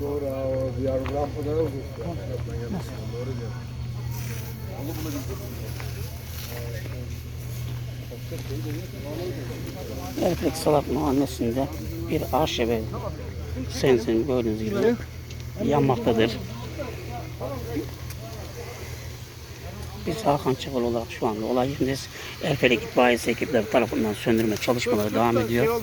doğru ha o diğer rampada da oldu. Doğru diyor. Onu bulabildik. Erpek Salat Mahallesi'nde bir arşive sensin gördüğünüz gibi yanmaktadır. Biz Hakan Çakal olarak şu anda olay yerindeyiz. Erfelek itfaiyesi ekipleri tarafından söndürme çalışmaları devam ediyor.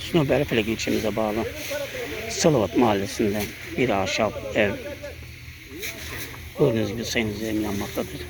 Sinop Erfelek ilçemize bağlı Salavat Mahallesi'nde bir ahşap ev gördüğünüz gibi sayın izleyen yanmaktadır.